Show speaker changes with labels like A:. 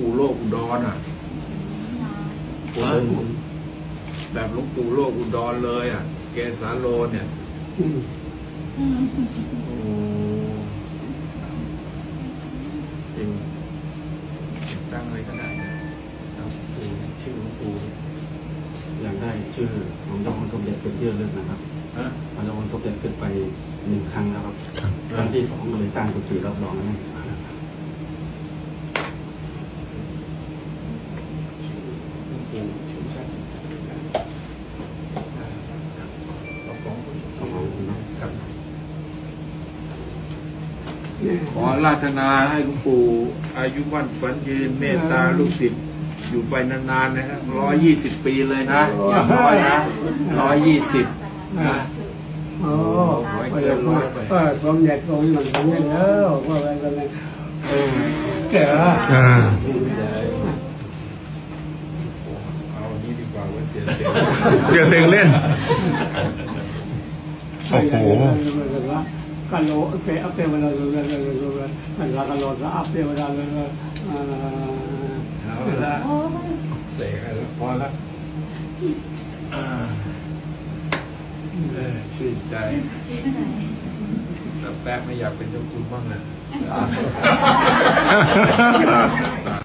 A: ปู่โลกอุดรอะ
B: ผมผม
A: แบบหลวงปู่โลกอุดรเลย อะ เกสาโลเนี่ย
B: อืม
A: โอ้จริงตั้งอะไรก็ได้นะครับ
B: ปู่ชื่อหลวงปู่อยากได้ชื่อของเจ้าคุณสมเด็จเป็นเยอะเลยนะครับ
A: ฮะ
B: พระเจ้าคุณสมเด็จขึ้นไปหนึ่งครั้งแล้วครับ
C: ครับ
B: ครั้งที่สองก็เลยสร้างกุฏิรับรองให้
A: หลวงปู่ชื่อชัดเราสองคน
B: ต้องเอาเนาะ
A: ครับขอราธนาให้หลวงปู่อายุวันฝันยืนเมตตาลูกศิษย์อยู่ไปนานๆนะครับร้อยยี่สิบปีเลยนะอย่างน้อยนะร้อยยี่สิบนะ
D: โอ้ไปเลยเออสมเด็จทรงมันทำได้แล้วว่าอะไรกันเลยเจ๋อ
C: อ่า
A: เอา อันนี้ดีกว่าไว่าเสียเสีย
C: เดี๋ยวเสียงเล่น โอ้โห
D: กันโลเปอเปเวลาเลยเลยเลยเลยกันละกันโลละอัพเปเวลาเลยเลยอ่า
A: เอาละเสกให้แล้วพอละอ่าเออชื่นใจแต่แป๊บไม่อยากเป็นเจ้าคุณบ้างนะ